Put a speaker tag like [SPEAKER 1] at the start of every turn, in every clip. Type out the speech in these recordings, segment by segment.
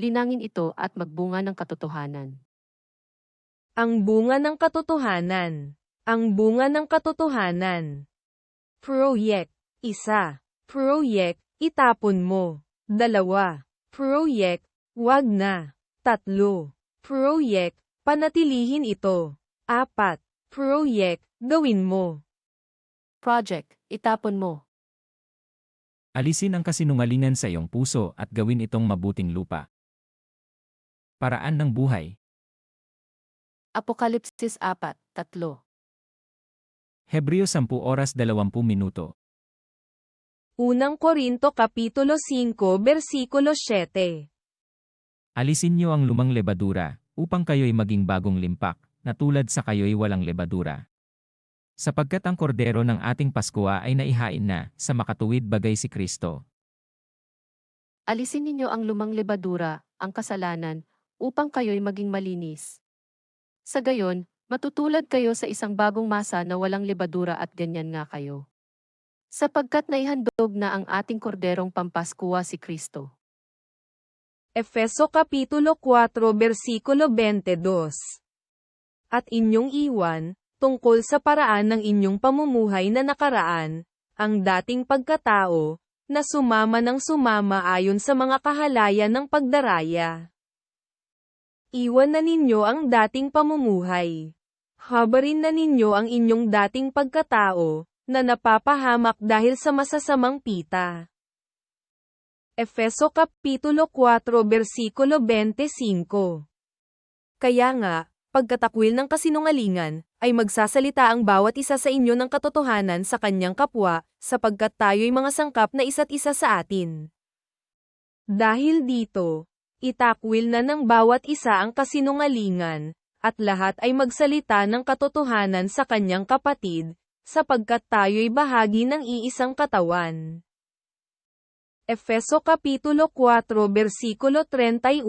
[SPEAKER 1] linangin ito at magbunga ng katotohanan.
[SPEAKER 2] Ang bunga ng katotohanan. Ang bunga ng katotohanan. Proyek. Isa. Proyek. Itapon mo. Dalawa. Proyek. Wag na. Tatlo. Proyek. Panatilihin ito. Apat. Proyek. Gawin mo.
[SPEAKER 1] Project, itapon mo.
[SPEAKER 3] Alisin ang kasinungalingan sa iyong puso at gawin itong mabuting lupa. Paraan ng buhay.
[SPEAKER 1] Apokalipsis 4, 3.
[SPEAKER 3] Hebreo 10 oras 20 minuto.
[SPEAKER 2] Unang Korinto Kapitulo 5 Versikulo 7
[SPEAKER 3] Alisin niyo ang lumang lebadura, upang kayo'y maging bagong limpak, na tulad sa kayo'y walang lebadura. Sapagkat ang kordero ng ating Paskwa ay naihain na, sa makatuwid bagay si Kristo.
[SPEAKER 1] Alisin ninyo ang lumang lebadura, ang kasalanan, upang kayo'y maging malinis. Sa gayon, matutulad kayo sa isang bagong masa na walang lebadura at ganyan nga kayo. Sapagkat naihandog na ang ating korderong pampaskuwa si Kristo.
[SPEAKER 2] Efeso Kapitulo 4 Versikulo 22 At inyong iwan, tungkol sa paraan ng inyong pamumuhay na nakaraan, ang dating pagkatao, na sumama ng sumama ayon sa mga kahalayan ng pagdaraya. Iwan na ninyo ang dating pamumuhay. Habarin na ninyo ang inyong dating pagkatao, na napapahamak dahil sa masasamang pita. Efeso Kapitulo 4 Versikulo 25 Kaya nga, pagkatakwil ng kasinungalingan, ay magsasalita ang bawat isa sa inyo ng katotohanan sa kanyang kapwa, sapagkat tayo'y mga sangkap na isa't isa sa atin. Dahil dito, itakwil na ng bawat isa ang kasinungalingan, at lahat ay magsalita ng katotohanan sa kanyang kapatid, sapagkat tayo'y bahagi ng iisang katawan. Efeso Kapitulo 4 Versikulo 31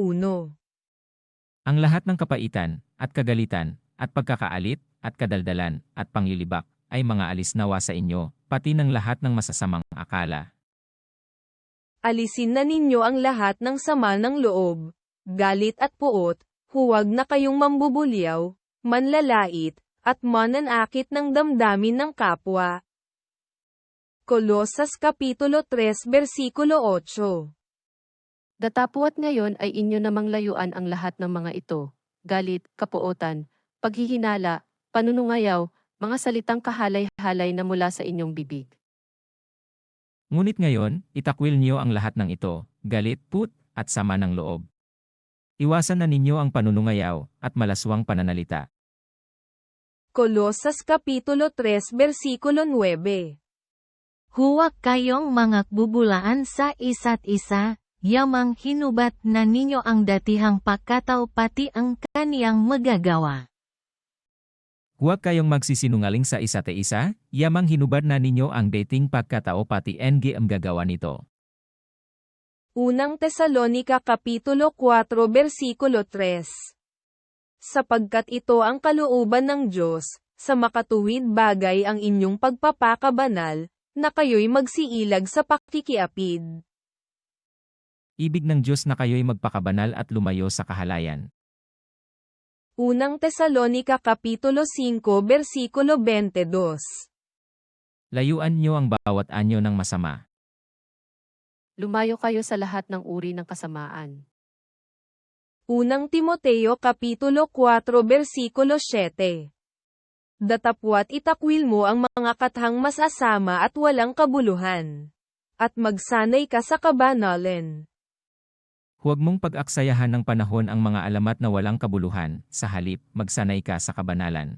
[SPEAKER 3] Ang lahat ng kapaitan, at kagalitan, at pagkakaalit, at kadaldalan, at panglilibak, ay mga alis nawa sa inyo, pati ng lahat ng masasamang akala.
[SPEAKER 2] Alisin na ninyo ang lahat ng sama ng loob, galit at puot, huwag na kayong mambubulyaw, manlalait, at mananakit ng damdamin ng kapwa. Kolosas Kapitulo 3 Versikulo 8
[SPEAKER 1] Datapuat ngayon ay inyo namang layuan ang lahat ng mga ito, galit, kapuotan, paghihinala, panunungayaw, mga salitang kahalay-halay na mula sa inyong bibig.
[SPEAKER 3] Ngunit ngayon, itakwil niyo ang lahat ng ito, galit, put, at sama ng loob. Iwasan na ninyo ang panunungayaw, at malaswang pananalita.
[SPEAKER 2] Kolosas Kapitulo 3 Versikulo 9
[SPEAKER 4] Huwag kayong mga bubulaan sa isa't isa, yamang hinubat na ninyo ang datihang pagkatao pati ang kaniyang magagawa.
[SPEAKER 3] Huwag kayong magsisinungaling sa isa't isa, yamang hinubad na ninyo ang dating pagkatao pati NG ang gagawa nito.
[SPEAKER 2] Unang Tesalonika Kapitulo 4 Versikulo 3 Sapagkat ito ang kalooban ng Diyos, sa makatuwid bagay ang inyong pagpapakabanal, na kayo'y magsiilag sa pakikiapid.
[SPEAKER 3] Ibig ng Diyos na kayo'y magpakabanal at lumayo sa kahalayan.
[SPEAKER 2] Unang Tesalonika Kapitulo 5 Versikulo 22
[SPEAKER 3] Layuan niyo ang bawat anyo ng masama.
[SPEAKER 1] Lumayo kayo sa lahat ng uri ng kasamaan.
[SPEAKER 2] Unang Timoteo Kapitulo 4 Versikulo 7 Datapwat itakwil mo ang mga kathang masasama at walang kabuluhan. At magsanay ka sa kabanalan.
[SPEAKER 3] Huwag mong pag-aksayahan ng panahon ang mga alamat na walang kabuluhan, sa halip, magsanay ka sa kabanalan.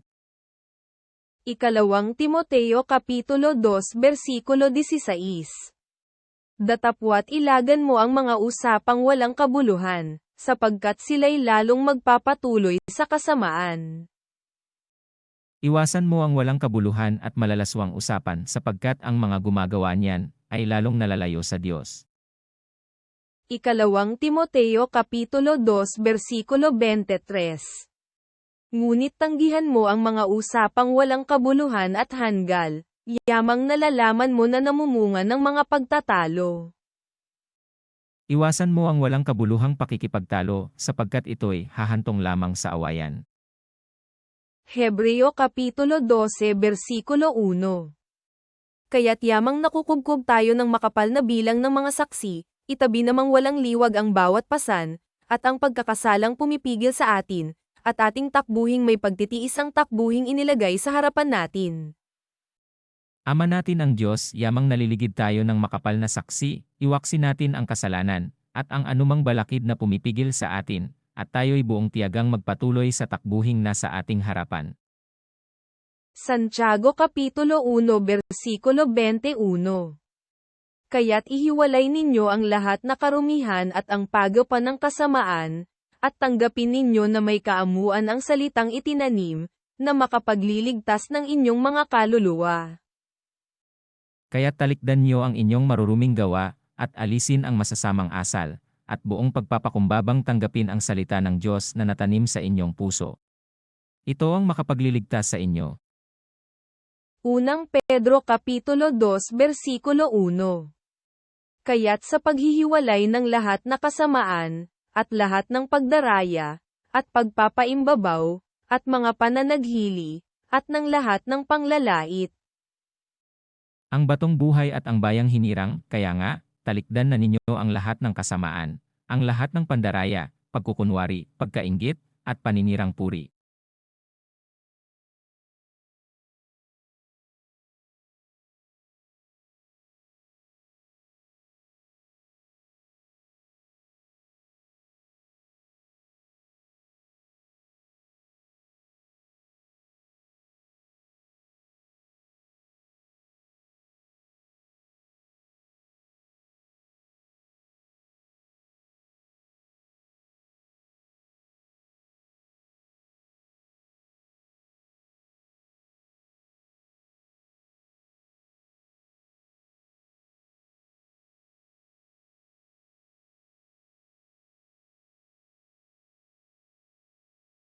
[SPEAKER 2] Ikalawang Timoteo Kapitulo 2 Versikulo 16 Datapwat ilagan mo ang mga usapang walang kabuluhan, sapagkat sila'y lalong magpapatuloy sa kasamaan.
[SPEAKER 3] Iwasan mo ang walang kabuluhan at malalaswang usapan sapagkat ang mga gumagawa niyan ay lalong nalalayo sa Diyos.
[SPEAKER 2] Ikalawang Timoteo Kapitulo 2 Versikulo 23 Ngunit tanggihan mo ang mga usapang walang kabuluhan at hanggal, yamang nalalaman mo na namumunga ng mga pagtatalo.
[SPEAKER 3] Iwasan mo ang walang kabuluhang pakikipagtalo sapagkat ito'y hahantong lamang sa awayan.
[SPEAKER 2] Hebreo Kapitulo 12 Versikulo 1 Kaya't yamang nakukubkob tayo ng makapal na bilang ng mga saksi, itabi namang walang liwag ang bawat pasan, at ang pagkakasalang pumipigil sa atin, at ating takbuhing may pagtitiis ang takbuhing inilagay sa harapan natin.
[SPEAKER 3] Ama natin ang Diyos, yamang naliligid tayo ng makapal na saksi, iwaksi natin ang kasalanan, at ang anumang balakid na pumipigil sa atin, at tayo'y buong tiyagang magpatuloy sa takbuhing nasa ating harapan.
[SPEAKER 2] Santiago Kapitulo 1 Versikulo 21 Kaya't ihiwalay ninyo ang lahat na karumihan at ang pagapan ng kasamaan, at tanggapin ninyo na may kaamuan ang salitang itinanim, na makapagliligtas ng inyong mga kaluluwa.
[SPEAKER 3] Kaya talikdan niyo ang inyong maruruming gawa, at alisin ang masasamang asal, at buong pagpapakumbabang tanggapin ang salita ng Diyos na natanim sa inyong puso. Ito ang makapagliligtas sa inyo.
[SPEAKER 2] Unang Pedro Kapitulo 2 Versikulo 1 Kaya't sa paghihiwalay ng lahat na kasamaan, at lahat ng pagdaraya, at pagpapaimbabaw, at mga pananaghili, at ng lahat ng panglalait.
[SPEAKER 3] Ang batong buhay at ang bayang hinirang, kaya nga, talikdan na ninyo ang lahat ng kasamaan, ang lahat ng pandaraya, pagkukunwari, pagkaingit, at paninirang puri.